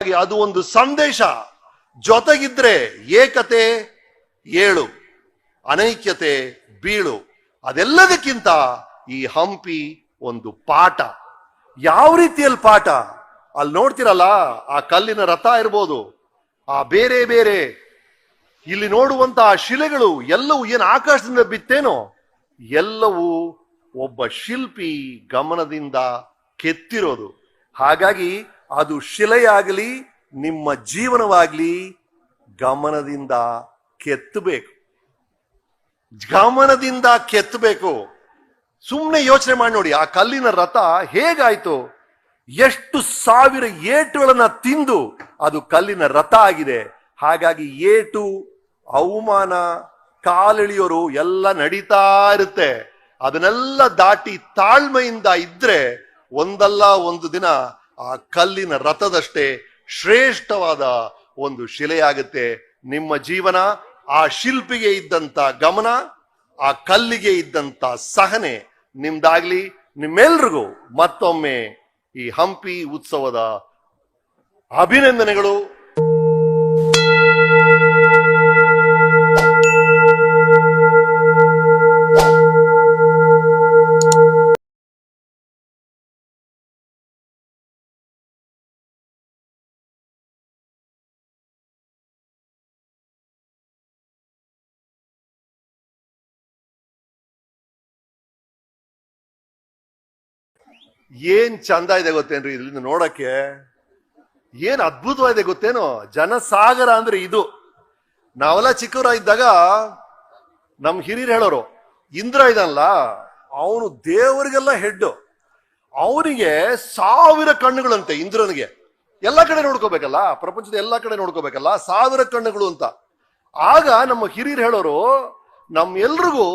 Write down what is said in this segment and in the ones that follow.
ಅದು ಒಂದು ಸಂದೇಶ. ಜೊತೆಗಿದ್ರೆ ಏಕತೆ ಏಳು, ಅನೈಕ್ಯತೆ ಬೀಳು. ಅದೆಲ್ಲದಕ್ಕಿಂತ ಈ ಹಂಪಿ ಒಂದು ಪಾಠ. ಯಾವ ರೀತಿಯಲ್ಲಿ ಪಾಠ? ಅಲ್ಲಿ ನೋಡ್ತಿರಲ್ಲ, ಆ ಕಲ್ಲಿನ ರಥ ಇರ್ಬೋದು. ಆ ಬೇರೆ ಬೇರೆ. ಇಲ್ಲಿ ನೋಡುವಂತಹ ಶಿಲೆಗಳು ಎಲ್ಲವೂ ಏನು ಆಕಾಶದಿಂದ ಬಿತ್ತೇನೋ, ಎಲ್ಲವೂ ಒಬ್ಬ ಶಿಲ್ಪಿ ಗಮನದಿಂದ ಕೆತ್ತಿರೋದು. ಹಾಗಾಗಿ ಅದು ಶಿಲೆಯಾಗಲಿ, ನಿಮ್ಮ ಜೀವನವಾಗಲಿ ಗಮನದಿಂದ ಕೆತ್ತಬೇಕು. ಗಮನದಿಂದ ಕೆತ್ತಬೇಕು. ಸುಮ್ಮನೆ ಯೋಚನೆ ಮಾಡಿ ನೋಡಿ, ಆ ಕಲ್ಲಿನ ರಥ ಹೇಗಾಯ್ತು? ಎಷ್ಟು ಸಾವಿರ ಏಟುಗಳನ್ನ ತಿಂದು ಅದು ಕಲ್ಲಿನ ರಥ ಆಗಿದೆ. ಹಾಗಾಗಿ ಏಟು, ಅವಮಾನ, ಕಾಲೆಳೆಯೋರು ಎಲ್ಲ ನಡೀತಾ ಇರುತ್ತೆ. ಅದನ್ನೆಲ್ಲ ದಾಟಿ ತಾಳ್ಮೆಯಿಂದ ಇದ್ರೆ ಒಂದಲ್ಲ ಒಂದು ದಿನ ಆ ಕಲ್ಲಿನ ರಥದಷ್ಟೇ ಶ್ರೇಷ್ಠವಾದ ಒಂದು ಶಿಲೆಯಾಗುತ್ತೆ. ನಿಮ್ಮ ಜೀವನ, ಆ ಶಿಲ್ಪಿಗೆ ಇದ್ದಂತ ಗಮನ, ಆ ಕಲ್ಲಿಗೆ ಇದ್ದಂತ ಸಹನೆ ನಿಮ್ದಾಗ್ಲಿ. ನಿಮ್ಮೆಲ್ರಿಗೂ ಮತ್ತೊಮ್ಮೆ ಈ ಹಂಪಿ ಉತ್ಸವದ ಅಭಿನಂದನೆಗಳು. ಏನ್ ಚಂದ ಇದೆ ಗೊತ್ತೇನ್ರಿ ಇದರಿಂದ ನೋಡಕ್ಕೆ? ಏನ್ ಅದ್ಭುತವಾಗಿದೆ ಗೊತ್ತೇನೋ? ಜನಸಾಗರ ಅಂದ್ರೆ ಇದು. ನಾವೆಲ್ಲ ಇದ್ದಾಗ ನಮ್ ಹಿರಿಯರು ಹೇಳೋರು, ಇಂದ್ರ ಇದಲ್ಲ ಅವನು ದೇವರಿಗೆಲ್ಲ ಹೆಡ್ ಅವನಿಗೆ ಸಾವಿರ ಕಣ್ಣುಗಳಂತೆ ಇಂದ್ರನಿಗೆ. ಎಲ್ಲ ಕಡೆ ನೋಡ್ಕೋಬೇಕಲ್ಲ, ಪ್ರಪಂಚದ ಎಲ್ಲ ಕಡೆ ನೋಡ್ಕೋಬೇಕಲ್ಲ, ಸಾವಿರ ಕಣ್ಣುಗಳು ಅಂತ. ಆಗ ನಮ್ಮ ಹಿರಿಯರು ಹೇಳೋರು, ನಮ್ ಎಲ್ರಿಗೂ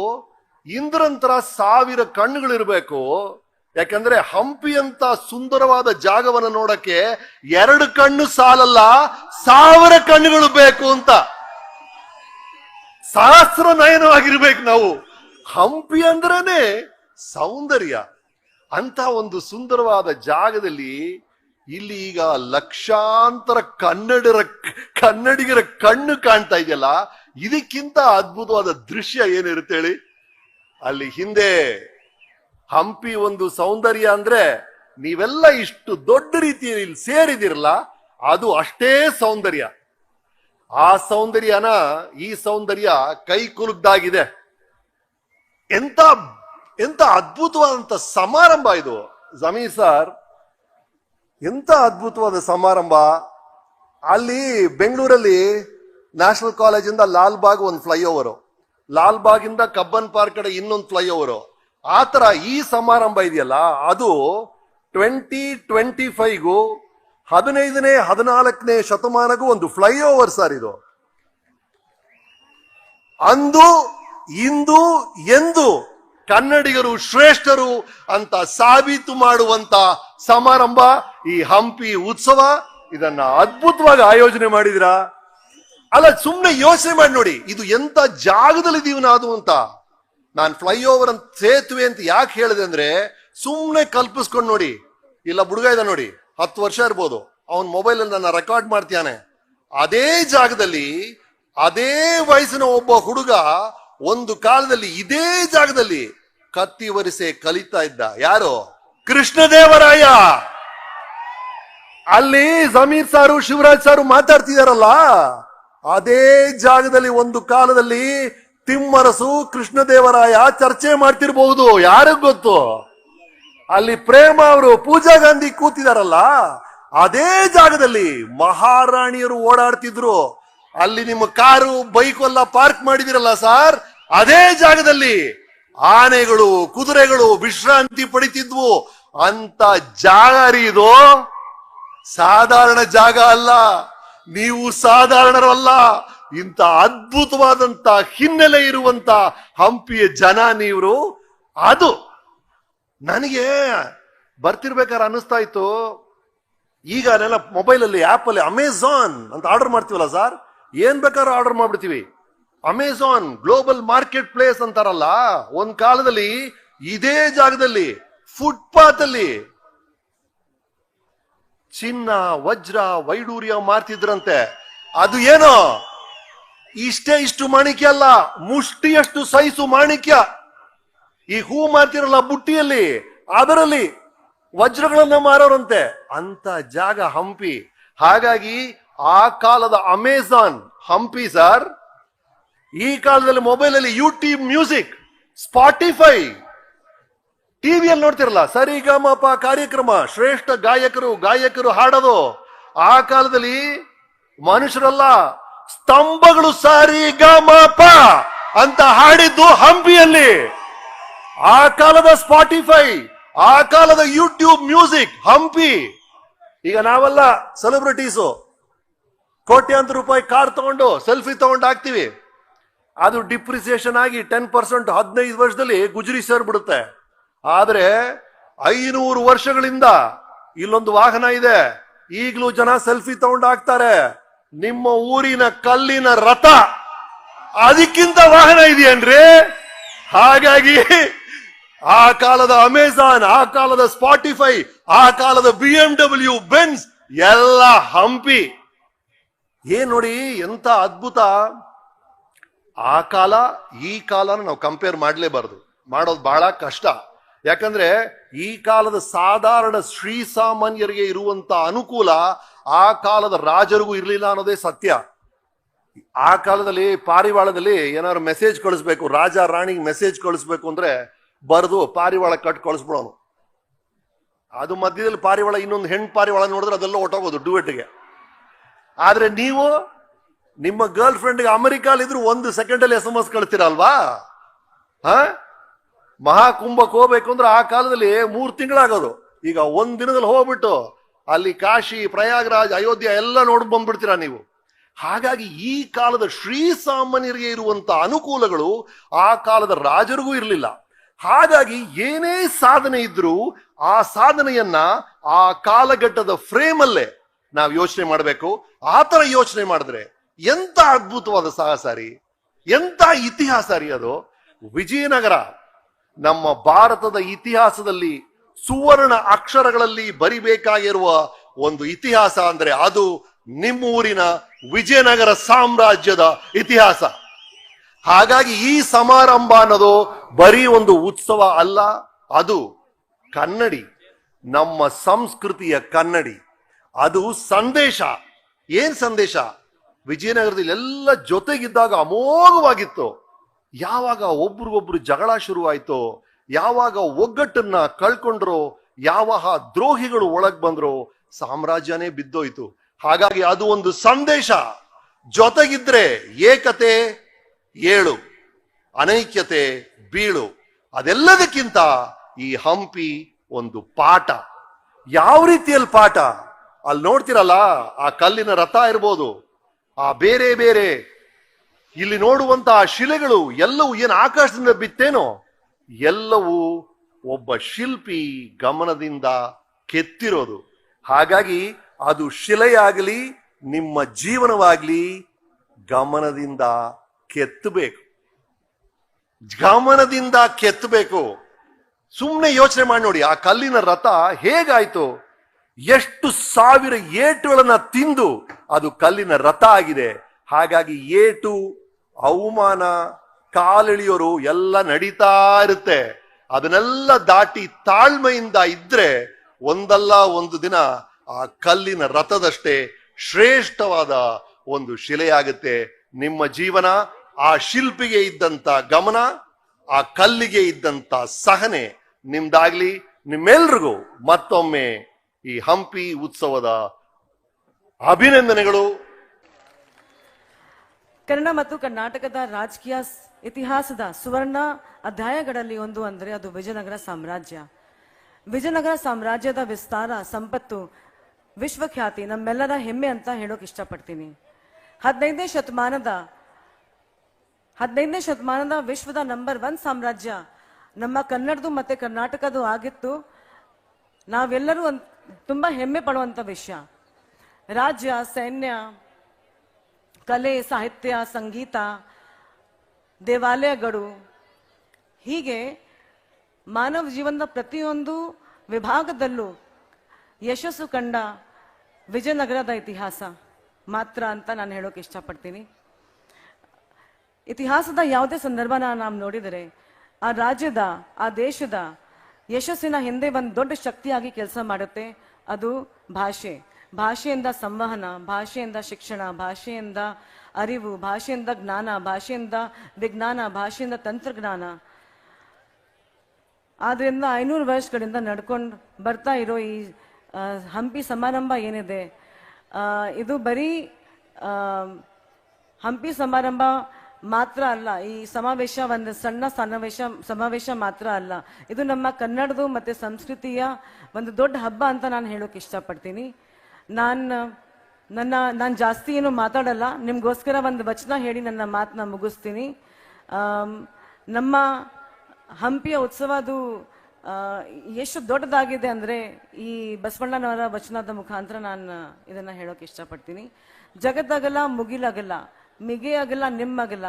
ಇಂದ್ರಂತರ ಸಾವಿರ ಕಣ್ಣುಗಳಿರ್ಬೇಕು. ಯಾಕಂದ್ರೆ ಹಂಪಿ ಅಂತ ಸುಂದರವಾದ ಜಾಗವನ್ನು ನೋಡಕ್ಕೆ ಎರಡು ಕಣ್ಣು ಸಾಲಲ್ಲ, ಸಾವಿರ ಕಣ್ಣುಗಳು ಬೇಕು ಅಂತ. ಸಹಸ್ರ ನಯನವಾಗಿರ್ಬೇಕು ನಾವು. ಹಂಪಿ ಅಂದ್ರೇನೆ ಸೌಂದರ್ಯ. ಅಂತ ಒಂದು ಸುಂದರವಾದ ಜಾಗದಲ್ಲಿ ಇಲ್ಲಿ ಈಗ ಲಕ್ಷಾಂತರ ಕನ್ನಡರ ಕನ್ನಡಿಗರ ಕಣ್ಣು ಕಾಣ್ತಾ ಇದೆಯಲ್ಲ, ಇದಕ್ಕಿಂತ ಅದ್ಭುತವಾದ ದೃಶ್ಯ ಏನಿರುತ್ತೆ ಹೇಳಿ? ಅಲ್ಲಿ ಹಿಂದೆ ಹಂಪಿ ಒಂದು ಸೌಂದರ್ಯ ಅಂದ್ರೆ ನೀವೆಲ್ಲ ಇಷ್ಟು ದೊಡ್ಡ ರೀತಿಯಲ್ಲಿ ಸೇರಿದಿರಲ್ಲ, ಅದು ಅಷ್ಟೇ ಸೌಂದರ್ಯ. ಆ ಸೌಂದರ್ಯನ, ಈ ಸೌಂದರ್ಯ ಕೈ ಕುಲುಗ್ದಾಗಿದೆ ಎಂತ ಎಂತ ಅದ್ಭುತವಾದಂತ ಸಮಾರಂಭ ಇದು. ಜಮೀರ್ ಸರ್, ಎಂತ ಅದ್ಭುತವಾದ ಸಮಾರಂಭ. ಅಲ್ಲಿ ಬೆಂಗಳೂರಲ್ಲಿ ನ್ಯಾಷನಲ್ ಕಾಲೇಜಿಂದ ಲಾಲ್ಬಾಗ್ ಒಂದು ಫ್ಲೈಓವರು. ಲಾಲ್ ಇಂದ ಕಬ್ಬನ್ ಪಾರ್ಕ್ ಕಡೆ ಇನ್ನೊಂದು ಫ್ಲೈಓವರ್. ಆ ಥರ ಈ ಸಮಾರಂಭ ಇದೆಯಲ್ಲ, ಅದು ಟ್ವೆಂಟಿ ಟ್ವೆಂಟಿ ಫೈವ್ಗೂ ಹದಿನೈದನೇ, ಹದಿನಾಲ್ಕನೇ ಶತಮಾನಗೂ ಒಂದು ಫ್ಲೈಓವರ್ ಸರ್ ಇದು. ಅಂದು, ಇಂದು, ಎಂದು ಕನ್ನಡಿಗರು ಶ್ರೇಷ್ಠರು ಅಂತ ಸಾಬೀತು ಮಾಡುವಂತ ಸಮಾರಂಭ, ಈ ಹಂಪಿ ಉತ್ಸವ, ಇದನ್ನ ಅದ್ಭುತವಾಗಿ ಆಯೋಜನೆ ಮಾಡಿದಿರ? ಅಲ್ಲ ಸುಮ್ಮನೆ ಯೋಚನೆ ಮಾಡಿ ನೋಡಿ, ಇದು ಎಂತ ಜಾಗದಲ್ಲಿ ಇದೀವಿ ನಾವು ಅಂತ. ನಾನು ಫ್ಲೈಓವರ್ ಅಂತ ಸೇತುವೆ ಅಂತ ಯಾಕೆ ಹೇಳಿದೆ ಅಂದ್ರೆ ಸುಮ್ಮನೆ ಕಲ್ಪಿಸ್ಕೊಂಡು ನೋಡಿ. ಇಲ್ಲ ಹುಡುಗ ಇದ ನೋಡಿ. ಹತ್ತು ವರ್ಷ ಇರ್ಬೋದು. ಅವನ್ ಮೊಬೈಲ್ ಅಲ್ಲಿ ನನ್ನ ರೆಕಾರ್ಡ್ ಮಾಡ್ತಾನೆ ಅದೇ ಜಾಗದಲ್ಲಿ, ಅದೇ ವಯಸ್ಸಿನ ಒಬ್ಬ ಹುಡುಗ ಒಂದು ಕಾಲದಲ್ಲಿ ಇದೇ ಜಾಗದಲ್ಲಿ ಕತ್ತಿ ವರಿಸೆ ಕಲಿತಾ ಇದ್ದ. ಯಾರು? ಕೃಷ್ಣದೇವರಾಯ. ಅಲ್ಲಿ ಜಮೀರ್ ಸಾರು, ಶಿವರಾಜ್ ಸಾರು ಮಾತಾಡ್ತಿದಾರಲ್ಲ? ಅದೇ ಜಾಗದಲ್ಲಿ ಒಂದು ಕಾಲದಲ್ಲಿ ತಿಮ್ಮರಸು ಕೃಷ್ಣದೇವರಾಯ ಚರ್ಚೆ ಮಾಡ್ತಿರ್ಬಹುದು, ಯಾರಿಗ್ ಗೊತ್ತು? ಅಲ್ಲಿ ಪ್ರೇಮ ಅವರು ಪೂಜಾ ಗಾಂಧಿ ಕೂತಿದಾರಲ್ಲ, ಅದೇ ಜಾಗದಲ್ಲಿ ಮಹಾರಾಣಿಯರು ಓಡಾಡ್ತಿದ್ರು. ಅಲ್ಲಿ ನಿಮ್ಮ ಕಾರು, ಬೈಕ್ ಎಲ್ಲ ಪಾರ್ಕ್ ಮಾಡಿದಿರಲ್ಲ ಸರ್? ಅದೇ ಜಾಗದಲ್ಲಿ ಆನೆಗಳು, ಕುದುರೆಗಳು ವಿಶ್ರಾಂತಿ ಪಡಿತಿದ್ವು. ಅಂತ ಜಾಗ ರೀ ಇದು ಸಾಧಾರಣ ಜಾಗ ಅಲ್ಲ. ನೀವು ಸಾಧಾರಣರಲ್ಲ. ಇಂಥ ಅದ್ಭುತವಾದಂತ ಹಿನ್ನೆಲೆ ಇರುವಂತ ಹಂಪಿಯ ಜನ ನೀವರು. ಅದು ನನಗೆ ಬರ್ತಿರ್ಬೇಕಾದ್ರೆ ಅನ್ನಿಸ್ತಾ ಇತ್ತು. ಈಗ ಅಲ್ಲೆಲ್ಲ ಮೊಬೈಲ್ ಅಲ್ಲಿ ಆಪ್ ಅಲ್ಲಿ ಅಮೆಝಾನ್ ಅಂತ ಆರ್ಡರ್ ಮಾಡ್ತೀವಲ್ಲ ಸರ್ ಏನ್ ಬೇಕಾದ್ರೂ ಆರ್ಡರ್ ಮಾಡ್ಬಿಡ್ತೀವಿ. ಅಮೆಝಾನ್ ಗ್ಲೋಬಲ್ ಮಾರ್ಕೆಟ್ ಪ್ಲೇಸ್ ಅಂತಾರಲ್ಲ, ಒಂದ್ ಕಾಲದಲ್ಲಿ ಇದೇ ಜಾಗದಲ್ಲಿ ಫುಟ್ಪಾತ್ ಅಲ್ಲಿ ಚಿನ್ನ, ವಜ್ರ, ವೈಡೂರ್ಯ ಮಾರ್ತಿದ್ರಂತೆ. ಅದು ಏನೋ? ಇಷ್ಟೇ ಇಷ್ಟು ಮಾಣಿಕ್ಯ ಅಲ್ಲ, ಮುಷ್ಟಿಯಷ್ಟು ಸೈಸು ಮಾಣಿಕ್ಯ. ಈ ಹೂ ಮಾರ್ತಿರಲ್ಲ ಬುಟ್ಟಿಯಲ್ಲಿ, ಅದರಲ್ಲಿ ವಜ್ರಗಳನ್ನ ಮಾರೋರಂತೆ, ಅಂತ ಜಾಗ ಹಂಪಿ. ಹಾಗಾಗಿ ಆ ಕಾಲದ ಅಮೆಜಾನ್ ಹಂಪಿ ಸರ್ ಈ ಕಾಲದಲ್ಲಿ ಮೊಬೈಲ್ ಅಲ್ಲಿ ಯೂಟ್ಯೂಬ್ ಮ್ಯೂಸಿಕ್, ಸ್ಪಾಟಿಫೈ, ಟಿವಿಯಲ್ಲಿ ನೋಡ್ತಿರಲ್ಲ, ಸರಿಗಮಪ ಕಾರ್ಯಕ್ರಮ, ಶ್ರೇಷ್ಠ ಗಾಯಕರು ಗಾಯಕರು ಹಾಡೋದು. ಆ ಕಾಲದಲ್ಲಿ ಮನುಷ್ಯರಲ್ಲ ಸ್ತಂಭಗಳು ಸಾರಿ ಗಮಪ ಅಂತ ಹಾಡಿದ್ದು ಹಂಪಿಯಲ್ಲಿ. ಆ ಕಾಲದ ಸ್ಪಾಟಿಫೈ, ಆ ಕಾಲದ ಯೂಟ್ಯೂಬ್ ಮ್ಯೂಸಿಕ್ ಹಂಪಿ. ಈಗ ನಾವೆಲ್ಲ ಸೆಲೆಬ್ರಿಟೀಸು ಕೋಟ್ಯಾಂತರ ರೂಪಾಯಿ ಕಾರ್ ತಗೊಂಡು ಸೆಲ್ಫಿ ತಗೊಂಡು ಹಾಕ್ತಿವಿ. ಅದು ಡಿಪ್ರಿಸಿಯೇಷನ್ ಆಗಿ ಟೆನ್ ಪರ್ಸೆಂಟ್ ಹದಿನೈದು ವರ್ಷದಲ್ಲಿ ಗುಜರಿ ಸೇರ್ಬಿಡುತ್ತೆ. ಆದ್ರೆ ಐನೂರು ವರ್ಷಗಳಿಂದ ಇಲ್ಲೊಂದು ವಾಹನ ಇದೆ, ಈಗಲೂ ಜನ ಸೆಲ್ಫಿ ತಗೊಂಡು ಹಾಕ್ತಾರೆ. ನಿಮ್ಮ ಊರಿನ ಕಲ್ಲಿನ ರಥ ಅದಕ್ಕಿಂತ ವಾಹನ ಇದೆಯೇನ್ರಿ? ಹಾಗಾಗಿ ಆ ಕಾಲದ ಅಮೆಜಾನ್ ಆ ಕಾಲದ ಸ್ಪಾಟಿಫೈ ಆ ಕಾಲದ ಬಿ ಎಂ ಡಬ್ಲ್ಯೂ ಬೆನ್ಸ್ ಎಲ್ಲ ಹಂಪಿ. ಏನ್ ನೋಡಿ ಎಂತ ಅದ್ಭುತ? ಆ ಕಾಲ, ಈ ಕಾಲನ ನಾವು ಕಂಪೇರ್ ಮಾಡಲೇಬಾರದು. ಮಾಡೋದು ಬಹಳ ಕಷ್ಟ. ಯಾಕಂದ್ರೆ ಈ ಕಾಲದ ಸಾಧಾರಣ ಶ್ರೀ ಸಾಮಾನ್ಯರಿಗೆ ಇರುವಂತ ಅನುಕೂಲ ಆ ಕಾಲದ ರಾಜರಿಗೂ ಇರಲಿಲ್ಲ ಅನ್ನೋದೇ ಸತ್ಯ. ಆ ಕಾಲದಲ್ಲಿ, ಪಾರಿವಾಳದಲ್ಲಿ ಏನಾದ್ರು ಮೆಸೇಜ್ ಕಳಿಸ್ಬೇಕು, ರಾಜ ರಾಣಿಗೆ ಮೆಸೇಜ್ ಕಳಿಸ್ಬೇಕು ಅಂದ್ರೆ ಬರೆದು ಪಾರಿವಾಳ ಕಟ್ ಕಳಿಸ್ಬಿಡೋನು. ಅದು ಮಧ್ಯದಲ್ಲಿ ಪಾರಿವಾಳ, ಇನ್ನೊಂದು ಹೆಣ್ಣು ಪಾರಿವಾಳ ನೋಡಿದ್ರೆ ಅದೆಲ್ಲ ಹೊಟ್ಟೋಗೋದು ಡುವೆಟ್ಗೆ ಆದ್ರೆ ನೀವು ನಿಮ್ಮ ಗರ್ಲ್ ಫ್ರೆಂಡ್ಗೆ ಅಮೆರಿಕಾಲಿದ್ರು ಒಂದು ಸೆಕೆಂಡಲ್ಲಿ ಎಸ್ ಎಂ ಎಸ್ ಕಳಿಸ್ತೀರಲ್ವಾ? ಹ? ಮಹಾಕುಂಭಕ್ಕೆ ಹೋಗ್ಬೇಕು ಅಂದ್ರೆ ಆ ಕಾಲದಲ್ಲಿ ಮೂರು ತಿಂಗಳಾಗೋದು. ಈಗ ಒಂದ್ ದಿನದಲ್ಲಿ ಹೋಗ್ಬಿಟ್ಟು ಅಲ್ಲಿ ಕಾಶಿ, ಪ್ರಯಾಗ್ರಾಜ್, ಅಯೋಧ್ಯೆ ಎಲ್ಲ ನೋಡಿ ಬಂದ್ಬಿಡ್ತೀರಾ ನೀವು? ಹಾಗಾಗಿ ಈ ಕಾಲದ ಶ್ರೀ ಸಾಮಾನ್ಯರಿಗೆ ಇರುವಂತ ಅನುಕೂಲಗಳು ಆ ಕಾಲದ ರಾಜರಿಗೂ ಇರಲಿಲ್ಲ. ಹಾಗಾಗಿ ಏನೇ ಸಾಧನೆ ಇದ್ರೂ ಆ ಸಾಧನೆಯನ್ನ ಆ ಕಾಲಘಟ್ಟದ ಫ್ರೇಮ್ ಅಲ್ಲೇ ನಾವು ಯೋಚನೆ ಮಾಡಬೇಕು. ಆ ತರ ಯೋಚನೆ ಮಾಡಿದ್ರೆ ಎಂತ ಅದ್ಭುತವಾದ ಸಾಹಸ ರೀ? ಎಂತ ಇತಿಹಾಸ ರೀ ಅದು? ವಿಜಯನಗರ, ನಮ್ಮ ಭಾರತದ ಇತಿಹಾಸದಲ್ಲಿ ಸುವರ್ಣ ಅಕ್ಷರಗಳಲ್ಲಿ ಬರಿಬೇಕಾಗಿರುವ ಒಂದು ಇತಿಹಾಸ ಅಂದ್ರೆ ಅದು ನಿಮ್ಮೂರಿನ ವಿಜಯನಗರ ಸಾಮ್ರಾಜ್ಯದ ಇತಿಹಾಸ. ಹಾಗಾಗಿ ಈ ಸಮಾರಂಭ ಅನ್ನೋದು ಬರೀ ಒಂದು ಉತ್ಸವ ಅಲ್ಲ, ಅದು ಕನ್ನಡಿ, ನಮ್ಮ ಸಂಸ್ಕೃತಿಯ ಕನ್ನಡಿ. ಅದು ಸಂದೇಶ. ಏನ್ ಸಂದೇಶ? ವಿಜಯನಗರದಲ್ಲಿ ಎಲ್ಲ ಜೊತೆಗಿದ್ದಾಗ ಅಮೋಘವಾಗಿತ್ತು. ಯಾವಾಗ ಒಬ್ರಿಗೊಬ್ರು ಜಗಳ ಶುರುವಾಯ್ತೋ ಯಾವಾಗ ಒಗ್ಗಟ್ಟನ್ನ ಕಳ್ಕೊಂಡ್ರೋ ಯಾವ ದ್ರೋಹಿಗಳು ಒಳಗ್ ಬಂದ್ರೋ ಸಾಮ್ರಾಜ್ಯನೇ ಬಿದ್ದೋಯ್ತು. ಹಾಗಾಗಿ ಅದು ಒಂದು ಸಂದೇಶ. ಜೊತೆಗಿದ್ರೆ ಏಕತೆ ಏಳು, ಅನೈಕ್ಯತೆ ಬೀಳು. ಅದೆಲ್ಲದಕ್ಕಿಂತ ಈ ಹಂಪಿ ಒಂದು ಪಾಠ. ಯಾವ ರೀತಿಯಲ್ಲಿ ಪಾಠ? ಅಲ್ಲಿ ನೋಡ್ತಿರಲ್ಲ, ಆ ಕಲ್ಲಿನ ರಥ ಇರ್ಬೋದು. ಆ ಬೇರೆ ಬೇರೆ, ಇಲ್ಲಿ ನೋಡುವಂತಹ ಶಿಲೆಗಳು ಎಲ್ಲವೂ ಏನು ಆಕಾಶದಿಂದ ಬಿತ್ತೇನೋ ಎಲ್ಲವೂ ಒಬ್ಬ ಶಿಲ್ಪಿ ಗಮನದಿಂದ ಕೆತ್ತಿರೋದು. ಹಾಗಾಗಿ ಅದು ಶಿಲೆಯಾಗಲಿ, ನಿಮ್ಮ ಜೀವನವಾಗಲಿ ಗಮನದಿಂದ ಕೆತ್ತಬೇಕು. ಗಮನದಿಂದ ಕೆತ್ತಬೇಕು. ಸುಮ್ಮನೆ ಯೋಚನೆ ಮಾಡಿ ನೋಡಿ, ಆ ಕಲ್ಲಿನ ರಥ ಹೇಗಾಯ್ತು? ಎಷ್ಟು ಸಾವಿರ ಏಟುಗಳನ್ನ ತಿಂದು ಅದು ಕಲ್ಲಿನ ರಥ ಆಗಿದೆ. ಹಾಗಾಗಿ ಏಟು, ಅವಮಾನ ಕಾಲೆಳೆಯೋರು ಎಲ್ಲ ನಡೀತಾ ಇರುತ್ತೆ. ಅದನ್ನೆಲ್ಲ ದಾಟಿ ತಾಳ್ಮೆಯಿಂದ ಇದ್ರೆ ಒಂದಲ್ಲ ಒಂದು ದಿನ ಆ ಕಲ್ಲಿನ ರಥದಷ್ಟೇ ಶ್ರೇಷ್ಠವಾದ ಒಂದು ಶಿಲೆಯಾಗುತ್ತೆ. ನಿಮ್ಮ ಜೀವನ, ಆ ಶಿಲ್ಪಿಗೆ ಇದ್ದಂತ ಗಮನ, ಆ ಕಲ್ಲಿಗೆ ಇದ್ದಂತ ಸಹನೆ ನಿಮ್ದಾಗ್ಲಿ. ನಿಮ್ಮೆಲ್ರಿಗೂ ಮತ್ತೊಮ್ಮೆ ಈ ಹಂಪಿ ಉತ್ಸವದ ಅಭಿನಂದನೆಗಳು. ಕನ್ನಡ ಮತ್ತು ಕರ್ನಾಟಕದ ರಾಜಕೀಯ ಇತಿಹಾಸದ ಸುವರ್ಣ ಅಧ್ಯಾಯಗಳಲ್ಲಿ ಒಂದು ಅಂದರೆ ಅದು ವಿಜಯನಗರ ಸಾಮ್ರಾಜ್ಯ. ವಿಜಯನಗರ ಸಾಮ್ರಾಜ್ಯದ ವಿಸ್ತಾರ, ಸಂಪತ್ತು, ವಿಶ್ವಖ್ಯಾತಿ ನಮ್ಮೆಲ್ಲರ ಹೆಮ್ಮೆ ಅಂತ ಹೇಳೋಕೆ ಇಷ್ಟಪಡ್ತೀನಿ. ಹದಿನೈದನೇ ಶತಮಾನದ ಹದಿನೈದನೇ ಶತಮಾನದ ವಿಶ್ವದ ನಂಬರ್ ಒನ್ ಸಾಮ್ರಾಜ್ಯ ನಮ್ಮ ಕನ್ನಡದು ಮತ್ತೆ ಕರ್ನಾಟಕದ್ದು ಆಗಿತ್ತು. ನಾವೆಲ್ಲರೂ ತುಂಬಾ ಹೆಮ್ಮೆ ಪಡುವಂಥ ವಿಷಯ. ರಾಜ್ಯ, ಸೈನ್ಯ, ಕಲೆ, ಸಾಹಿತ್ಯ, ಸಂಗೀತ ದೇವಾಲಯಗಳು, ಹೀಗೆ ಮಾನವ ಜೀವನದ ಪ್ರತಿಯೊಂದು ವಿಭಾಗದಲ್ಲೂ ಯಶಸ್ಸು ಕಂಡ ವಿಜಯನಗರದ ಇತಿಹಾಸ. ಮಾತ್ರ ಅಂತ ನಾನು ಹೇಳೋಕೆ ಇಷ್ಟಪಡ್ತೀನಿ. ಇತಿಹಾಸದ ಯಾವುದೇ ಸಂದರ್ಭನ ನಾವು ನೋಡಿದರೆ, ಆ ರಾಜ್ಯದ, ಆ ದೇಶದ ಯಶಸ್ಸಿನ ಹಿಂದೆ ಒಂದು ದೊಡ್ಡ ಶಕ್ತಿಯಾಗಿ ಕೆಲಸ ಮಾಡುತ್ತೆ. ಅದು ಭಾಷೆ. ಭಾಷೆಯಿಂದ ಸಂವಹನ, ಭಾಷೆಯಿಂದ ಶಿಕ್ಷಣ, ಭಾಷೆಯಿಂದ ಅರಿವು, ಭಾಷೆಯಿಂದ ಜ್ಞಾನ, ಭಾಷೆಯಿಂದ ವಿಜ್ಞಾನ, ಭಾಷೆಯಿಂದ ತಂತ್ರಜ್ಞಾನ. ಆದ್ರಿಂದ ಐನೂರು ವರ್ಷಗಳಿಂದ ನಡ್ಕೊಂಡು ಬರ್ತಾ ಇರೋ ಈ ಹಂಪಿ ಸಮಾರಂಭ ಏನಿದೆ ಇದು ಬರೀ ಹಂಪಿ ಸಮಾರಂಭ ಮಾತ್ರ ಅಲ್ಲ, ಈ ಸಮಾವೇಶ ಒಂದು ಸಣ್ಣ ಸಮಾವೇಶ ಸಮಾವೇಶ ಮಾತ್ರ ಅಲ್ಲ. ಇದು ನಮ್ಮ ಕನ್ನಡದು ಮತ್ತೆ ಸಂಸ್ಕೃತಿಯ ಒಂದು ದೊಡ್ಡ ಹಬ್ಬ ಅಂತ ನಾನು ಹೇಳೋಕೆ ಇಷ್ಟಪಡ್ತೀನಿ. ನಾನು, ನನ್ನ, ನಾನು ಜಾಸ್ತಿ ಏನು ಮಾತಾಡಲ್ಲ. ನಿಮಗೋಸ್ಕರ ಒಂದು ವಚನ ಹೇಳಿ ನನ್ನ ಮಾತನ್ನ ಮುಗಿಸ್ತೀನಿ. ನಮ್ಮ ಹಂಪಿಯ ಉತ್ಸವ ಅದು ಎಷ್ಟು ದೊಡ್ಡದಾಗಿದೆ ಅಂದರೆ ಈ ಬಸವಣ್ಣನವರ ವಚನದ ಮುಖಾಂತರ ನಾನು, ಇದನ್ನು ಹೇಳೋಕೆ ಇಷ್ಟಪಡ್ತೀನಿ. ಜಗತ್ತಗಲ ಮುಗಿಲಗಲ ಮಿಗೆ ಅಗಲ ನಿಮ್ಮಗಲ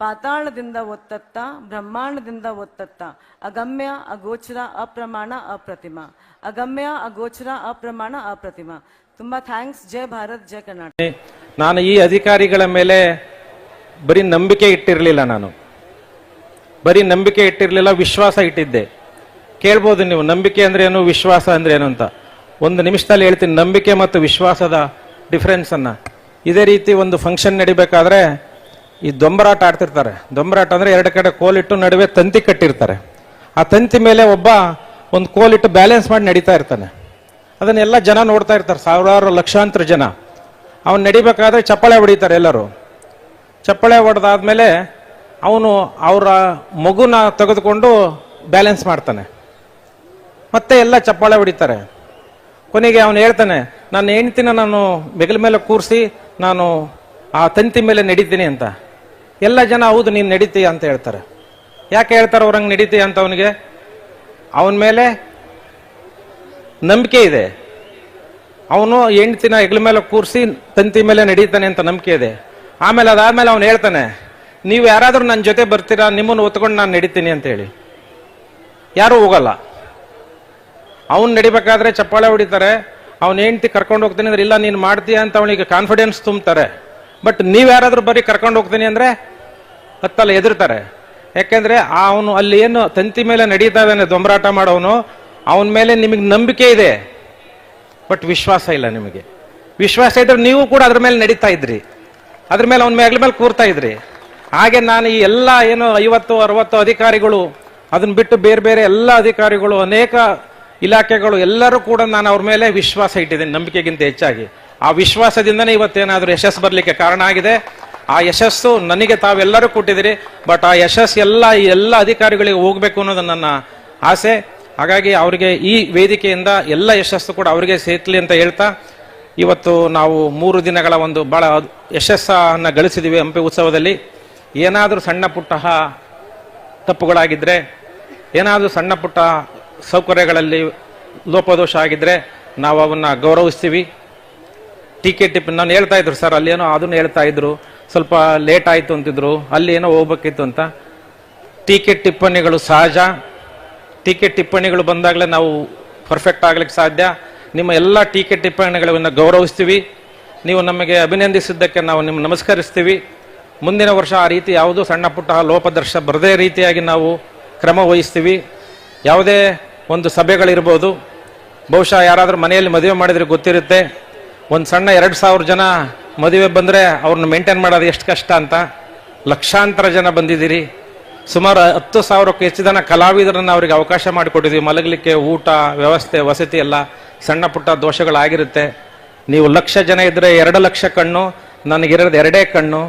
ಪಾತಾಳದಿಂದ ಒತ್ತತ್ತ, ಬ್ರಹ್ಮಾಂಡದಿಂದ ಒತ್ತತ್ತ. ಅಗಮ್ಯ, ಅಗೋಚರ, ಅಪ್ರಮಾಣ, ಅಪ್ರತಿಮ. ಅಗಮ್ಯ, ಅಗೋಚರ, ಅಪ್ರಮಾಣ, ಅಪ್ರತಿಮ. ತುಂಬಾ ಥ್ಯಾಂಕ್ಸ್. ಜೈ ಭಾರತ್, ಜೈ ಕರ್ನಾಟಕ. ನಾನು ಈ ಅಧಿಕಾರಿಗಳ ಮೇಲೆ ಬರೀ ನಂಬಿಕೆ ಇಟ್ಟಿರಲಿಲ್ಲ ನಾನು. ಬರೀ ನಂಬಿಕೆ ಇಟ್ಟಿರಲಿಲ್ಲ, ವಿಶ್ವಾಸ ಇಟ್ಟಿದ್ದೆ. ಕೇಳ್ಬೋದು ನೀವು, ನಂಬಿಕೆ ಅಂದ್ರೆ ಏನು, ವಿಶ್ವಾಸ ಅಂದ್ರೆ ಏನು ಅಂತ. ಒಂದು ನಿಮಿಷದಲ್ಲಿ ಹೇಳ್ತೀನಿ, ನಂಬಿಕೆ ಮತ್ತು ವಿಶ್ವಾಸದ ಡಿಫ್ರೆನ್ಸ್ ಅನ್ನ. ಇದೇ ರೀತಿ ಒಂದು ಫಂಕ್ಷನ್ ನಡಿಬೇಕಾದ್ರೆ ಈ ದೊಂಬರಾಟ ಆಡ್ತಿರ್ತಾರೆ. ದೊಂಬರಾಟ ಅಂದ್ರೆ ಎರಡು ಕಡೆ ಕೋಲಿಟ್ಟು ನಡುವೆ ತಂತಿ ಕಟ್ಟಿರ್ತಾರೆ. ಆ ತಂತಿ ಮೇಲೆ ಒಬ್ಬ ಒಂದು ಕೋಲಿಟ್ಟು ಬ್ಯಾಲೆನ್ಸ್ ಮಾಡಿ ನಡೀತಾ ಇರ್ತಾನೆ. ಅದನ್ನೆಲ್ಲ ಜನ ನೋಡ್ತಾ ಇರ್ತಾರೆ, ಸಾವಿರಾರು ಲಕ್ಷಾಂತರ ಜನ. ಅವನು ನಡಿಬೇಕಾದ್ರೆ ಚಪ್ಪಾಳೆ ಹೊಡಿತಾರೆ ಎಲ್ಲರೂ. ಚಪ್ಪಾಳೆ ಹೊಡೆದಾದ್ಮೇಲೆ ಅವನು ಅವರ ಮಗುನ ತೆಗೆದುಕೊಂಡು ಬ್ಯಾಲೆನ್ಸ್ ಮಾಡ್ತಾನೆ. ಮತ್ತೆ ಎಲ್ಲ ಚಪ್ಪಾಳೆ ಹೊಡಿತಾರೆ. ಕೊನೆಗೆ ಅವನು ಹೇಳ್ತಾನೆ, ನನ್ನ ಹೆಂಡ್ತಿನ ನಾನು ಬೆಗಲ ಮೇಲೆ ಕೂರಿಸಿ ನಾನು ಆ ತಂತಿ ಮೇಲೆ ನಡೀತೀನಿ ಅಂತ. ಎಲ್ಲ ಜನ, ಹೌದು, ನೀನು ನಡೀತೀಯ ಅಂತ ಹೇಳ್ತಾರೆ. ಯಾಕೆ ಹೇಳ್ತಾರೆ, ಅವ್ರಂಗೆ ನಡೀತೀಯ ಅಂತ ಅವನಿಗೆ. ಅವನ ಮೇಲೆ ನಂಬಿಕೆ ಇದೆ. ಅವನು ಹೆಂಡ್ತಿನ ಹೆಗ್ಲ ಮೇಲೆ ಕೂರಿಸಿ ತಂತಿ ಮೇಲೆ ನಡೀತಾನೆ ಅಂತ ನಂಬಿಕೆ ಇದೆ. ಆಮೇಲೆ ಅದಾದ್ಮೇಲೆ ಅವನು ಹೇಳ್ತಾನೆ, ನೀವು ಯಾರಾದರೂ ನನ್ನ ಜೊತೆ ಬರ್ತೀರಾ, ನಿಮ್ಮನ್ನು ಒತ್ಕೊಂಡು ನಾನು ನಡೀತೀನಿ ಅಂತ ಹೇಳಿ. ಯಾರೂ ಹೋಗಲ್ಲ. ಅವನು ನಡಿಬೇಕಾದ್ರೆ ಚಪ್ಪಾಳೆ ಹೊಡಿತಾರೆ, ಅವ್ನ ಹೆಂಡ್ತಿ ಕರ್ಕೊಂಡು ಹೋಗ್ತೀನಿ ಅಂದ್ರೆ, ಇಲ್ಲ, ನೀನು ಮಾಡ್ತೀಯ? ಅಂತ ಅವನಿಗೆ ಕಾನ್ಫಿಡೆನ್ಸ್ ತುಂಬ್ತಾರೆ ಬಟ್ ನೀವು ಯಾರಾದರೂ ಬರೀ ಕರ್ಕೊಂಡು ಹೋಗ್ತೀನಿ ಅಂದರೆ ಹತ್ತಲ್ಲ ಎದುರ್ತಾರೆ ಯಾಕೆಂದ್ರೆ ಅವನು ಅಲ್ಲಿ ಏನು ತಂತಿ ಮೇಲೆ ನಡೀತಾ ಇದ್ದಾನೆ, ದೊಂಬರಾಟ ಮಾಡೋನು ಅವನ ಮೇಲೆ ನಿಮಗೆ ನಂಬಿಕೆ ಇದೆ. ಬಟ್ ವಿಶ್ವಾಸ ಇಲ್ಲ ನಿಮಗೆ. ವಿಶ್ವಾಸ ಇದ್ರೆ ನೀವು ಕೂಡ ಅದ್ರ ಮೇಲೆ ನಡೀತಾ ಇದ್ರಿ. ಅದ್ರ ಮೇಲೆ ಅವನ ಮೇಲೆ ಮೇಲೆ ಕೂರ್ತಾ ಇದ್ರಿ. ಹಾಗೆ ನಾನು ಈ ಎಲ್ಲ ಏನು ಐವತ್ತು, ಅರವತ್ತು ಅಧಿಕಾರಿಗಳು, ಅದನ್ನ ಬಿಟ್ಟು ಬೇರೆ ಬೇರೆ ಎಲ್ಲ ಅಧಿಕಾರಿಗಳು, ಅನೇಕ ಇಲಾಖೆಗಳು, ಎಲ್ಲರೂ ಕೂಡ ನಾನು ಅವ್ರ ಮೇಲೆ ವಿಶ್ವಾಸ ಇಟ್ಟಿದ್ದೀನಿ ನಂಬಿಕೆಗಿಂತ ಹೆಚ್ಚಾಗಿ. ಆ ವಿಶ್ವಾಸದಿಂದನೇ ಇವತ್ತೇನಾದರೂ ಯಶಸ್ಸು ಬರಲಿಕ್ಕೆ ಕಾರಣ ಆಗಿದೆ. ಆ ಯಶಸ್ಸು ನನಗೆ ತಾವೆಲ್ಲರೂ ಕೊಟ್ಟಿದ್ದೀರಿ. ಬಟ್ ಆ ಯಶಸ್ಸು ಎಲ್ಲ ಈ ಎಲ್ಲ ಅಧಿಕಾರಿಗಳಿಗೆ ಹೋಗಬೇಕು ಅನ್ನೋದು ನನ್ನ ಆಸೆ. ಹಾಗಾಗಿ ಅವರಿಗೆ ಈ ವೇದಿಕೆಯಿಂದ ಎಲ್ಲ ಯಶಸ್ಸು ಕೂಡ ಅವರಿಗೆ ಸೇತಲಿ ಅಂತ ಹೇಳ್ತಾ ಇವತ್ತು ನಾವು ಮೂರು ದಿನಗಳ ಒಂದು ಭಾಳ ಯಶಸ್ಸನ್ನು ಗಳಿಸಿದ್ದೀವಿ ಹಂಪಿ ಉತ್ಸವದಲ್ಲಿ. ಏನಾದರೂ ಸಣ್ಣ ಪುಟ್ಟ ತಪ್ಪುಗಳಾಗಿದ್ದರೆ ಏನಾದರೂ ಸಣ್ಣ ಪುಟ್ಟ ಸೌಕರ್ಯಗಳಲ್ಲಿ ಲೋಪದೋಷ ಆಗಿದ್ದರೆ ನಾವು ಅವನ್ನ ಗೌರವಿಸ್ತೀವಿ. ಟೀಕೆ ಟಿಪ್ ನಾನು ಹೇಳ್ತಾ ಇದ್ರು ಸರ್, ಅಲ್ಲೇನೋ ಅದನ್ನು ಹೇಳ್ತಾ ಇದ್ರು. ಸ್ವಲ್ಪ ಲೇಟ್ ಆಯಿತು ಅಂತಿದ್ರು, ಅಲ್ಲಿ ಏನೋ ಹೋಗ್ಬೇಕಿತ್ತು ಅಂತ. ಟೀಕೆ ಟಿಪ್ಪಣಿಗಳು ಸಹಜ. ಟೀಕೆ ಟಿಪ್ಪಣಿಗಳು ಬಂದಾಗಲೇ ನಾವು ಪರ್ಫೆಕ್ಟ್ ಆಗ್ಲಿಕ್ಕೆ ಸಾಧ್ಯ. ನಿಮ್ಮ ಎಲ್ಲ ಟೀಕೆ ಟಿಪ್ಪಣಿಗಳನ್ನು ಗೌರವಿಸ್ತೀವಿ. ನೀವು ನಮಗೆ ಅಭಿನಂದಿಸಿದ್ದಕ್ಕೆ ನಾವು ನಿಮ್ಮ ನಮಸ್ಕರಿಸ್ತೀವಿ. ಮುಂದಿನ ವರ್ಷ ಆ ರೀತಿ ಯಾವುದೂ ಸಣ್ಣ ಪುಟ್ಟ ಲೋಪದರ್ಶ ಬರದೇ ರೀತಿಯಾಗಿ ನಾವು ಕ್ರಮ ವಹಿಸ್ತೀವಿ. ಯಾವುದೇ ಒಂದು ಸಭೆಗಳಿರ್ಬೋದು, ಬಹುಶಃ ಯಾರಾದರೂ ಮನೆಯಲ್ಲಿ ಮದುವೆ ಮಾಡಿದರೆ ಗೊತ್ತಿರುತ್ತೆ. ಒಂದು ಸಣ್ಣ ಎರಡು ಸಾವಿರ ಜನ ಮದುವೆ ಬಂದರೆ ಅವ್ರನ್ನ ಮೇಂಟೈನ್ ಮಾಡೋದು ಎಷ್ಟು ಕಷ್ಟ ಅಂತ. ಲಕ್ಷಾಂತರ ಜನ ಬಂದಿದ್ದೀರಿ. ಸುಮಾರು ಹತ್ತು ಸಾವಿರಕ್ಕೂ ಹೆಚ್ಚು ಜನ ಕಲಾವಿದರನ್ನು ಅವರಿಗೆ ಅವಕಾಶ ಮಾಡಿಕೊಟ್ಟಿದ್ವಿ ಮಲಗಲಿಕ್ಕೆ ಊಟ, ವ್ಯವಸ್ಥೆ, ವಸತಿ ಎಲ್ಲ ಸಣ್ಣ ಪುಟ್ಟ ದೋಷಗಳಾಗಿರುತ್ತೆ. ನೀವು ಲಕ್ಷ ಜನ ಇದ್ದರೆ ಎರಡು ಲಕ್ಷ ಕಣ್ಣು ನನಗಿರೋದು ಎರಡೇ ಕಣ್ಣು.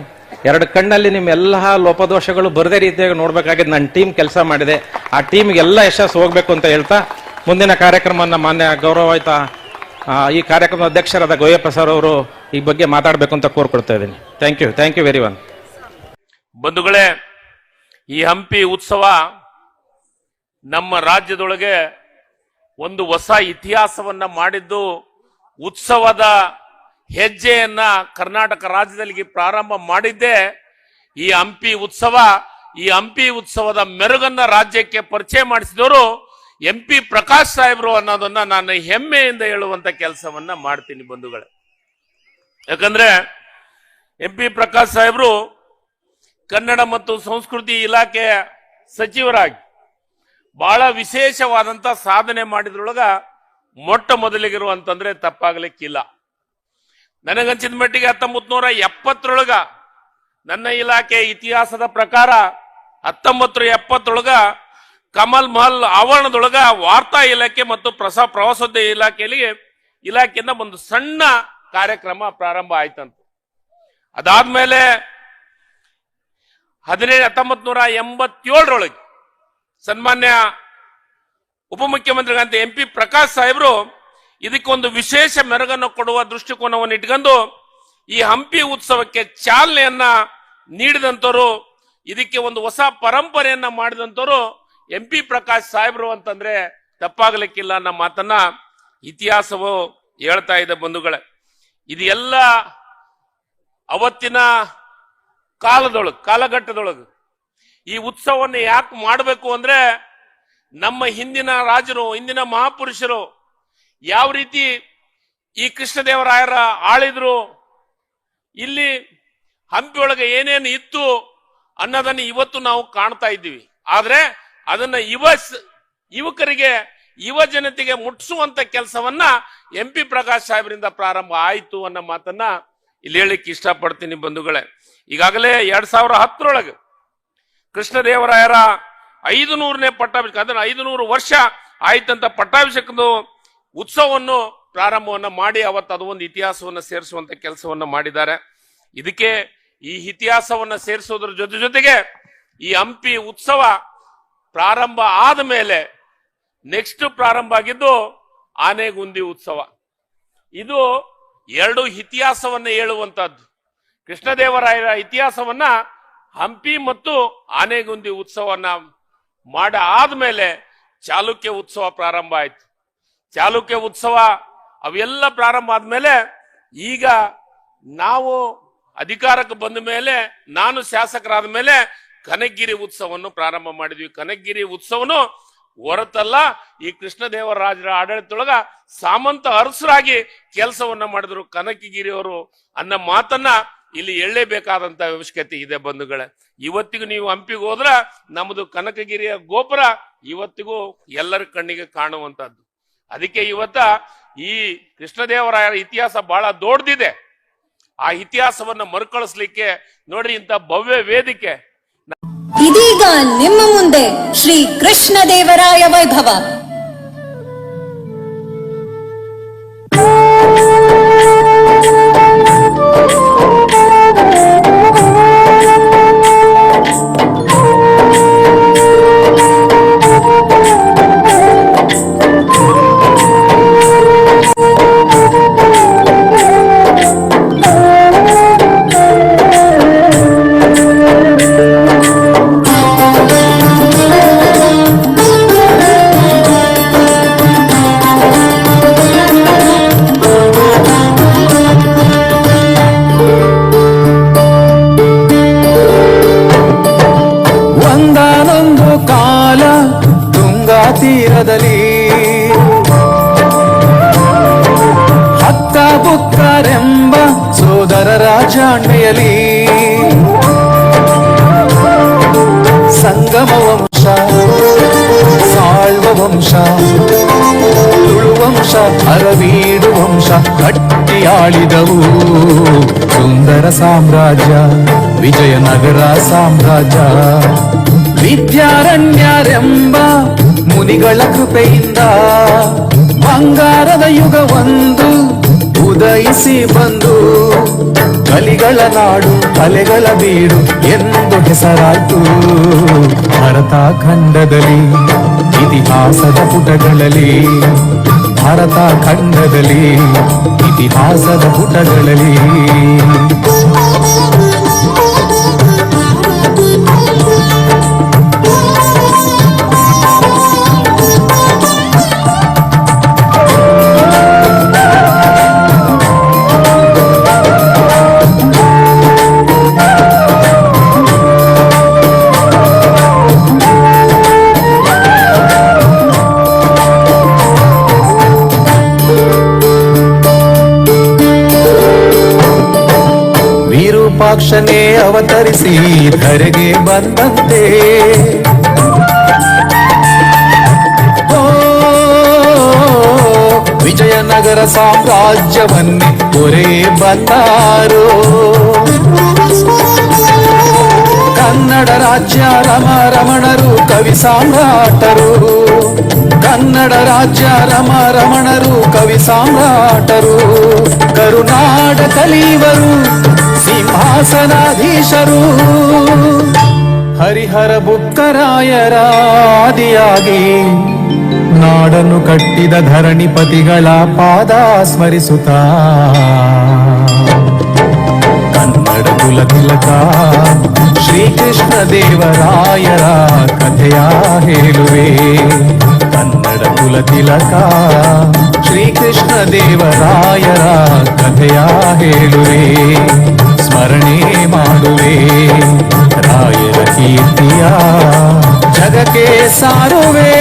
ಎರಡು ಕಣ್ಣಲ್ಲಿ ನಿಮ್ಮೆಲ್ಲ ಲೋಪದೋಷಗಳು ಬರದೇ ರೀತಿಯಾಗಿ ನೋಡಬೇಕಾಗಿದ್ದು ನನ್ನ ಟೀಮ್ ಕೆಲಸ ಮಾಡಿದೆ. ಆ ಟೀಮ್ಗೆ ಎಲ್ಲ ಯಶಸ್ಸು ಹೋಗಬೇಕು ಅಂತ ಹೇಳ್ತಾ ಮುಂದಿನ ಕಾರ್ಯಕ್ರಮವನ್ನು ಮಾನ್ಯ ಗೌರವಾಯುತ ಈ ಕಾರ್ಯಕ್ರಮದ ಅಧ್ಯಕ್ಷರಾದ ಗೋಯಪ್ಪ ಸರ್ ಅವರು ಈ ಬಗ್ಗೆ ಮಾತಾಡಬೇಕು ಅಂತ ಕೋರ್ಕೊಡ್ತಾ ಇದ್ದೀನಿ. Thank you thank you very much ಬಂಧುಗಳೇ ಈ ಹಂಪಿ ಉತ್ಸವ ನಮ್ಮ ರಾಜ್ಯದೊಳಗೆ ಒಂದು ಹೊಸ ಇತಿಹಾಸವನ್ನ ಮಾಡಿದ್ದು ಉತ್ಸವದ ಹೆಜ್ಜೆಯನ್ನ ಕರ್ನಾಟಕ ರಾಜ್ಯದಲ್ಲಿ ಪ್ರಾರಂಭ ಮಾಡಿದ್ದೇ ಈ ಹಂಪಿ ಉತ್ಸವ. ಈ ಹಂಪಿ ಉತ್ಸವದ ಮೆರುಗನ್ನ ರಾಜ್ಯಕ್ಕೆ ಪರಿಚಯ ಮಾಡಿಸಿದವರು ಎಂ ಪಿ ಪ್ರಕಾಶ್ ಸಾಹೇಬ್ರು ಅನ್ನೋದನ್ನ ನಾನು ಹೆಮ್ಮೆಯಿಂದ ಹೇಳುವಂತ ಕೆಲಸವನ್ನ ಮಾಡ್ತೀನಿ ಬಂಧುಗಳೇ. ಯಾಕಂದ್ರೆ ಎಂ ಪಿ ಪ್ರಕಾಶ್ ಸಾಹೇಬ್ರು ಕನ್ನಡ ಮತ್ತು ಸಂಸ್ಕೃತಿ ಇಲಾಖೆ ಸಚಿವರಾಗಿ ಬಹಳ ವಿಶೇಷವಾದಂತ ಸಾಧನೆ ಮಾಡಿದ್ರೊಳಗ ಮೊಟ್ಟ ಮೊದಲಿಗಿರುವಂತಂದ್ರೆ ತಪ್ಪಾಗಲಿಕ್ಕಿಲ್ಲ. ನನಗನ್ಸಿದ ಮಟ್ಟಿಗೆ ಹತ್ತೊಂಬತ್ ನೂರ ಎಪ್ಪತ್ತರೊಳಗ ನನ್ನ ಇಲಾಖೆ ಇತಿಹಾಸದ ಪ್ರಕಾರ ಹತ್ತೊಂಬತ್ತು ಎಪ್ಪತ್ತೊಳಗ ಕಮಲ್ ಮಹಲ್ ಆವರಣದೊಳಗ ವಾರ್ತಾ ಇಲಾಖೆ ಮತ್ತು ಪ್ರಸ ಪ್ರವಾಸೋದ್ಯ ಇಲಾಖೆಯಲ್ಲಿ ಇಲಾಖೆಯಿಂದ ಒಂದು ಸಣ್ಣ ಕಾರ್ಯಕ್ರಮ ಪ್ರಾರಂಭ ಆಯ್ತಂತ. ಅದಾದ್ಮೇಲೆ ಹದಿನೇಳು ಹತ್ತೊಂಬತ್ ನೂರ ಎಂಬತ್ತೇಳರೊಳಗೆ ಸನ್ಮಾನ್ಯ ಉಪಮುಖ್ಯಮಂತ್ರಿಗಳಂತ ಎಂ ಪಿ ಪ್ರಕಾಶ್ ಸಾಹೇಬರು ಇದಕ್ಕೊಂದು ವಿಶೇಷ ಮೆರುಗನ್ನು ಕೊಡುವ ದೃಷ್ಟಿಕೋನವನ್ನು ಇಟ್ಕೊಂಡು ಈ ಹಂಪಿ ಉತ್ಸವಕ್ಕೆ ಚಾಲನೆಯನ್ನ ನೀಡಿದಂತವರು, ಇದಕ್ಕೆ ಒಂದು ಹೊಸ ಪರಂಪರೆಯನ್ನ ಮಾಡಿದಂತವರು ಎಂ ಪಿ ಪ್ರಕಾಶ್ ಸಾಹೇಬರು ಅಂತಂದ್ರೆ ತಪ್ಪಾಗಲಿಕ್ಕಿಲ್ಲ ಅನ್ನೋ ಮಾತನ್ನ ಇತಿಹಾಸವು ಹೇಳ್ತಾ ಇದೆ ಬಂಧುಗಳೇ. ಇದು ಎಲ್ಲ ಅವತ್ತಿನ ಕಾಲದೊಳಗೆ, ಕಾಲಘಟ್ಟದೊಳಗೆ. ಈ ಉತ್ಸವವನ್ನು ಯಾಕೆ ಮಾಡಬೇಕು ಅಂದ್ರೆ ನಮ್ಮ ಹಿಂದಿನ ರಾಜರು, ಹಿಂದಿನ ಮಹಾಪುರುಷರು ಯಾವ ರೀತಿ ಈ ಕೃಷ್ಣದೇವರಾಯರ ಆಳಿದ್ರು, ಇಲ್ಲಿ ಹಂಪಿಯೊಳಗೆ ಏನೇನು ಇತ್ತು ಅನ್ನೋದನ್ನು ಇವತ್ತು ನಾವು ಕಾಣ್ತಾ ಇದ್ದೀವಿ. ಆದರೆ ಅದನ್ನ ಯುವ ಯುವಕರಿಗೆ, ಯುವ ಜನತೆಗೆ ಮುಟ್ಟಿಸುವಂತ ಕೆಲಸವನ್ನ ಎಂ ಪಿ ಪ್ರಕಾಶ್ ಸಾಹೇಬರಿಂದ ಪ್ರಾರಂಭ ಆಯಿತು ಅನ್ನೋ ಮಾತನ್ನ ಇಲ್ಲಿ ಹೇಳಿಕ್ಕೆ ಇಷ್ಟಪಡ್ತೀನಿ ಬಂಧುಗಳೇ. ಈಗಾಗಲೇ ಎರಡ್ ಸಾವಿರ ಹತ್ತರೊಳಗೆ ಕೃಷ್ಣದೇವರಾಯರ ಐದು ನೂರನೇ ಪಟ್ಟಾಭಿಷೇಕ ಅಂದ್ರೆ ಐದು ನೂರು ವರ್ಷ ಆಯ್ತಂತ ಪಟ್ಟಾಭಿಷೇಕದ ಉತ್ಸವವನ್ನು, ಪ್ರಾರಂಭವನ್ನು ಮಾಡಿ ಅವತ್ತು ಅದು ಒಂದು ಇತಿಹಾಸವನ್ನ ಸೇರಿಸುವಂತ ಕೆಲಸವನ್ನ ಮಾಡಿದ್ದಾರೆ. ಇದಕ್ಕೆ ಈ ಇತಿಹಾಸವನ್ನ ಸೇರಿಸೋದ್ರ ಜೊತೆ ಜೊತೆಗೆ ಈ ಹಂಪಿ ಉತ್ಸವ ಪ್ರಾರಂಭ ಆದ ಮೇಲೆ ನೆಕ್ಸ್ಟ್ ಪ್ರಾರಂಭ ಆಗಿದ್ದು ಆನೆಗುಂದಿ ಉತ್ಸವ. ಇದು ಎರಡು ಇತಿಹಾಸವನ್ನ ಹೇಳುವಂತಹದ್ದು. ಕೃಷ್ಣದೇವರಾಯರ ಇತಿಹಾಸವನ್ನ ಹಂಪಿ ಮತ್ತು ಆನೆಗುಂದಿ ಉತ್ಸವನ್ನ ಮಾಡ ಆದ್ಮೇಲೆ ಚಾಲುಕ್ಯ ಉತ್ಸವ ಪ್ರಾರಂಭ ಆಯ್ತು. ಚಾಲುಕ್ಯ ಉತ್ಸವ ಅವೆಲ್ಲ ಪ್ರಾರಂಭ ಆದ್ಮೇಲೆ ಈಗ ನಾವು ಅಧಿಕಾರಕ್ಕೆ ಬಂದ ಮೇಲೆ ನಾನು ಶಾಸಕರಾದ ಮೇಲೆ ಕನಕಗಿರಿ ಉತ್ಸವವನ್ನು ಪ್ರಾರಂಭ ಮಾಡಿದ್ವಿ. ಕನಗಿರಿ ಉತ್ಸವನು ಹೊರತಲ್ಲ ಈ ಕೃಷ್ಣದೇವರಾಜರ ಆಡಳಿತದೊಳಗ ಸಾಮಂತ ಅರಸರಾಗಿ ಕೆಲಸವನ್ನ ಮಾಡಿದ್ರು. ಕನಕಗಿರಿಯವರು ಅನ್ನೋ ಮಾತನ್ನ ಇಲ್ಲಿ ಎಳ್ಳೇಬೇಕಾದಂತ ಅವಶ್ಯಕತೆ ಇದೆ ಬಂಧುಗಳೇ. ಇವತ್ತಿಗೂ ನೀವು ಹಂಪಿಗೆ ಹೋದ್ರ ನಮ್ಮದು ಕನಕಗಿರಿಯ ಗೋಪುರ ಇವತ್ತಿಗೂ ಎಲ್ಲರ ಕಣ್ಣಿಗೆ ಕಾಣುವಂತದ್ದು ಅದಕ್ಕೆ ಇವತ್ತ ಈ ಕೃಷ್ಣದೇವರಾಯರ ಇತಿಹಾಸ ಬಹಳ ದೊಡ್ಡದಿದೆ. ಆ ಇತಿಹಾಸವನ್ನ ಮರುಕಳಿಸ್ಲಿಕ್ಕೆ ನೋಡ್ರಿ ಇಂಥ ಭವ್ಯ ವೇದಿಕೆ ಇದೀಗ ನಿಮ್ಮ ಮುಂದೆ ಶ್ರೀ ಕೃಷ್ಣ ದೇವರಾಯ ವೈಭವ ಕಟ್ಟಿಯಾಳಿದವು ಸುಂದರ ಸಾಮ್ರಾಜ್ಯ ವಿಜಯನಗರ ಸಾಮ್ರಾಜ್ಯ. ವಿದ್ಯಾರಣ್ಯರೆಂಬ ಮುನಿಗಳ ಕೃಪೆಯಿಂದ ಬಂಗಾರದ ಯುಗವೊಂದು ಉದಯಿಸಿ ಬಂದು ಕಲಿಗಳ ನಾಡು ಕಲೆಗಳ ಬೀಡು ಎಂದು ಹೆಸರಾಯ್ತು. ಭಾರತ ಖಂಡದಲ್ಲಿ ಇತಿಹಾಸದ ಪುಟಗಳಲ್ಲಿ ಭಾರತ ಖಂಡದಲ್ಲಿ ಇತಿಹಾಸದ ಪುಟಗಳಲ್ಲಿ. ವಿರೂಪಾಕ್ಷನೇ ಅವತರಿಸಿ ಧರೆಗೆ ಬಂದಂತೆ. ವಿಜಯನಗರ ಸಾಮ್ರಾಜ್ಯವನ್ನೇ ಹೊರೆ ಬಂದಾರೋ. ಕನ್ನಡ ರಾಜ್ಯ ರಮ ರಮಣರು, ಕವಿ ಸಾಮ್ರಾಟರು. ಕನ್ನಡ ರಾಜ್ಯ ರಮ ರಮಣರು, ಕವಿ ಸಾಮ್ರಾಟರು. ಕರುನಾಡ ಕಲಿವರು ಸಿಂಹಾಸನಾಧೀಶರು ಹರಿಹರ ಬುಕ್ಕರಾಯರಾದಿಯಾಗಿ ನಾಡನ್ನು ಕಟ್ಟಿದ ಧರಣಿಪತಿಗಳ ಪಾದ ಸ್ಮರಿಸುತ್ತ. ಕನ್ನಡ ಕುಲ ತಿಲಕ, ಶ್ರೀಕೃಷ್ಣ ದೇವರಾಯರ ಕಥೆಯ ಹೇಳುವೆ. ಕನ್ನಡ ಕುಲ ತಿಲಕ ಶ್ರೀಕೃಷ್ಣ ದೇವರಾಯರ ಕಥೆಯ ಹೇಳುವೆ ಸ್ಮರಣೆ ಮಾಡುವೆ ರಾಯರ ಕೀರ್ತಿಯ ಜಗಕ್ಕೆ ಸಾರುವೆ